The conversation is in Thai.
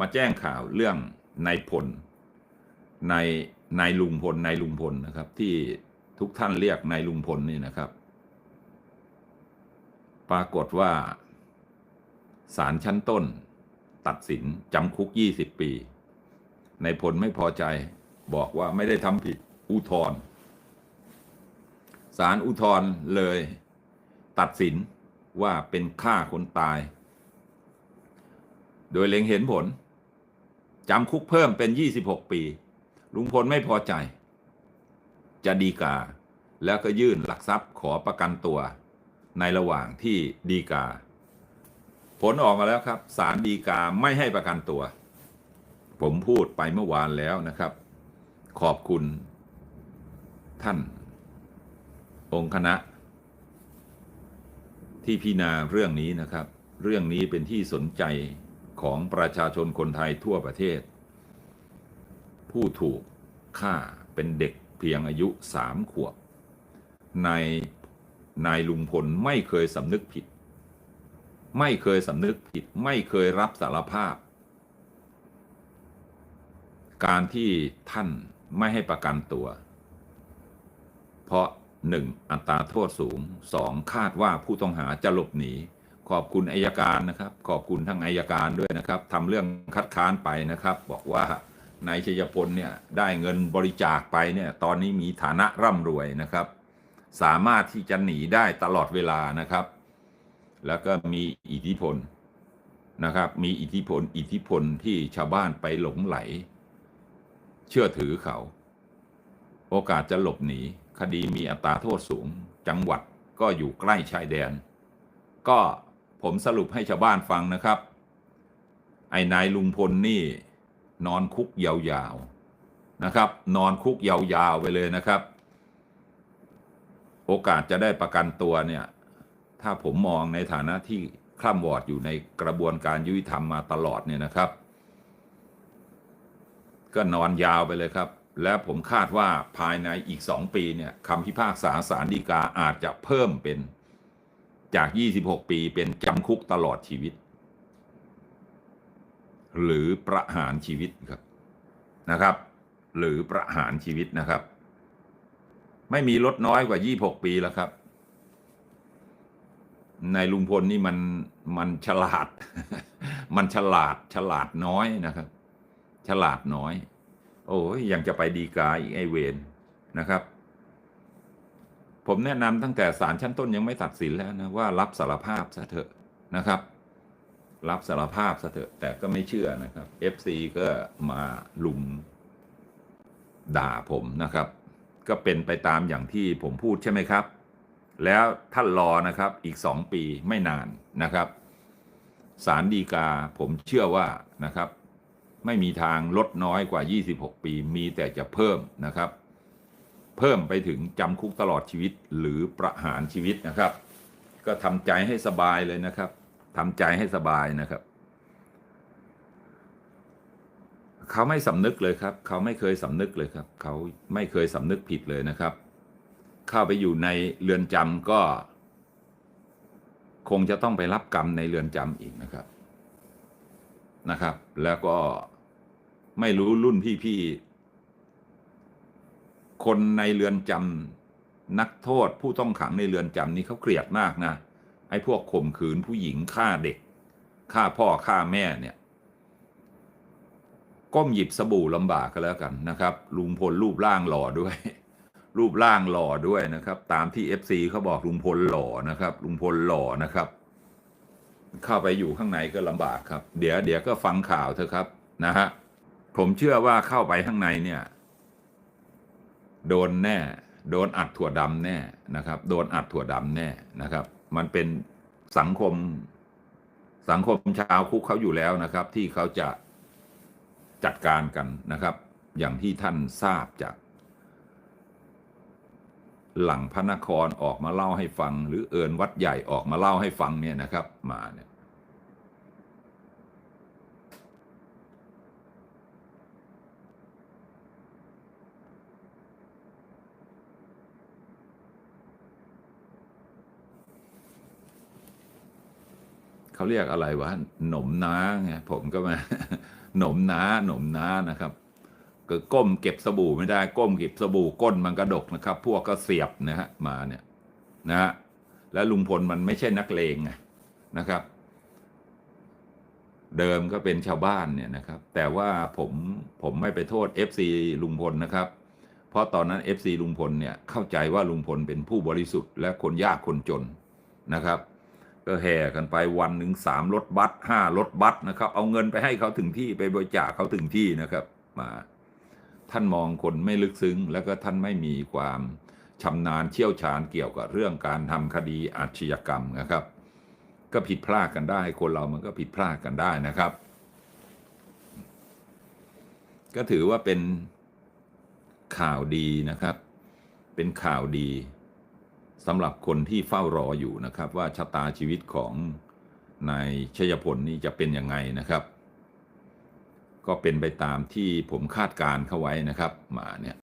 มาแจ้งข่าวเรื่องนายพลนายนายลุงพลนายลุงพลนะครับ ที่ทุกท่านเรียกนายลุงพลนี่นะครับ ปรากฏว่าศาลชั้นต้น ตัดสินจำคุก 20 ปีนายพลไม่พอใจบอกว่าไม่ได้ทำผิดอุทธรศาลอุทธรเลย ตัดสินว่าเป็นฆ่าคนตาย โดยเล็งเห็นผล จำคุกเพิ่มเป็น 26 ปี ลุงพลไม่พอใจ จะดีกา แล้วก็ยื่นหลักทรัพย์ขอประกันตัว ในระหว่างที่ดีกา ผลออกมาแล้วครับศาลดีกาไม่ให้ประกันตัว ผมพูดไปเมื่อวานแล้วนะครับ ขอบคุณ ท่าน องค์คณะ ที่พิจารณาเรื่องนี้นะครับ เรื่องนี้เป็นที่สนใจ ของประชาชนคนไทยทั่วประเทศ ผู้ถูกฆ่าเป็นเด็กเพียงอายุสามขวบนายนายลุงพลไม่เคยสำนึกผิด ไม่เคยสำนึกผิด ไม่เคยรับสารภาพ การที่ท่านไม่ให้ประกันตัว เพราะหนึ่งอัตราโทษสูงสองคาดว่าผู้ต้องหาจะหลบหนี ขอบคุณอายการนะครับ ขอบคุณทั้งอายการด้วยนะครับทำเรื่องคัดค้านไปนะครับ บอกว่านายชัยพลเนี่ยได้เงินบริจาคไปเนี่ยตอนนี้มีฐานะร่ำรวยนะครับ สามารถที่จะหนีได้ตลอดเวลานะครับ แล้วก็มีอิทธิพลนะครับ มีอิทธิพล อิทธิพลที่ชาวบ้านไปหลงไหล เชื่อถือเขา โอกาสจะหลบหนีคดีมีอัตราโทษสูง จังหวัดก็อยู่ใกล้ชายแดน ก็ ผมสรุปให้ชาวบ้านฟังนะครับ ไอ้นายลุงพลนี่ นอนคุกยาวๆนะครับ นอนคุกยาวๆไปเลยนะครับ โอกาสจะได้ประกันตัวเนี่ย ถ้าผมมองในฐานะที่คล่ำวอดอยู่ในกระบวนการยุติธรรมมาตลอดเนี่ยนะครับ ก็นอนยาวไปเลยครับ และผมคาดว่าภายในอีกสองปีเนี่ยคำพิพากษาสารดีกาอาจจะเพิ่มเป็น จาก 26 ปีเป็นจำคุกตลอดชีวิต หรือประหารชีวิตครับนะครับ หรือประหารชีวิตนะครับ ไม่มีลดน้อยกว่า 26 ปีแล้วครับในลุงพลนี่มันมันฉลาด มันฉลาดฉลาดน้อยนะครับ ฉลาดน้อย โอ้ยยังจะไปดีกาอีกไอเวนนะครับ ผมแนะนำตั้งแต่ศาลชั้นต้นยังไม่ตัดสินแล้วนะว่ารับสารภาพซะเถอะนะครับ รับสารภาพซะเถอะ แต่ก็ไม่เชื่อนะครับ FC ก็มาลุมด่าผมนะครับ ก็เป็นไปตามอย่างที่ผมพูดใช่ไหมครับ แล้วท่านรอนะครับอีกสองปีไม่นานนะครับศาลฎีกาผมเชื่อว่านะครับ ไม่มีทางลดน้อยกว่า 26 ปีมีแต่จะเพิ่มนะครับ เพิ่มไปถึงจำคุกตลอดชีวิตหรือประหารชีวิตนะครับ ก็ทำใจให้สบายเลยนะครับทำใจให้สบายนะครับเขาไม่สำนึกเลยครับเขาไม่เคยสำนึกเลยครับเขาไม่เคยสำนึกผิดเลยนะครับ เข้าไปอยู่ในเรือนจำก็ คงจะต้องไปรับกรรมในเรือนจำอีกนะครับนะครับ แล้วก็ไม่รู้รุ่นพี่ๆ คนในเรือนจำนักโทษผู้ต้องขังในเรือนจำนี้เขาเกลียดมากนะไอ้พวกข่มขืนผู้หญิงฆ่าเด็กฆ่าพ่อฆ่าแม่เนี่ย ก้มหยิบสบู่ลำบากก็แล้วกันนะครับ ลุงพลรูปร่างหล่อด้วย รูปร่างหล่อด้วยนะครับ ตามที่เอฟซีเขาบอกลุงพลหล่อนะครับ ลุงพลหล่อนะครับ เข้าไปอยู่ข้างในก็ลำบากครับ เดี๋ยวเดี๋ยวก็ฟังข่าวเถอะครับนะฮะผมเชื่อว่าเข้าไปข้างในเนี่ย โดนแน่ โดนอัดถั่วดำแน่นะครับ โดนอัดถั่วดำแน่นะครับ มันเป็นสังคมสังคมชาวคุกเขาอยู่แล้วนะครับ ที่เขาจะจัดการกันนะครับ อย่างที่ท่านทราบจากหลังพระนครออกมาเล่าให้ฟัง หรือเอิญวัดใหญ่ออกมาเล่าให้ฟังเนี่ยนะครับ มาเนี่ย เขาเรียกอะไรวะหนมน้าไงผมก็มาหนมน้าหนมน้านะครับก็ก้มเก็บสบู่ไม่ได้ ก้มเก็บสบู่ก้นมันกระดกนะครับ พวกก็เสียบนะฮะมาเนี่ยนะฮะแล้วลุงพลมันไม่ใช่นักเลงไงนะครับ เดิมก็เป็นชาวบ้านเนี่ยนะครับ แต่ว่าผมผมไม่ไปโทษ FC ลุงพลนะครับ เพราะตอนนั้น FC ลุงพลเนี่ยเข้าใจว่าลุงพลเป็นผู้บริสุทธิ์และคนยากคนจนนะครับ ก็แห่กันไปวันหนึ่งสามรถบัสห้ารถบัสนะครับ เอาเงินไปให้เขาถึงที่ไปบริจาคเขาถึงที่นะครับ มา ท่านมองคนไม่ลึกซึ้ง แล้วก็ท่านไม่มีความชำนาญเชี่ยวชาญเกี่ยวกับเรื่องการทำคดีอาชญากรรมนะครับ ก็ผิดพลาดกันได้ คนเรามันก็ผิดพลาดกันได้นะครับ ก็ถือว่าเป็นข่าวดีนะครับ เป็นข่าวดี สำหรับคนที่เฝ้ารออยู่นะครับ ว่าชะตาชีวิตของนายชัยพลนี่จะเป็นยังไงนะครับ ก็เป็นไปตามที่ผมคาดการณ์เข้าไว้นะครับ มาเนี่ย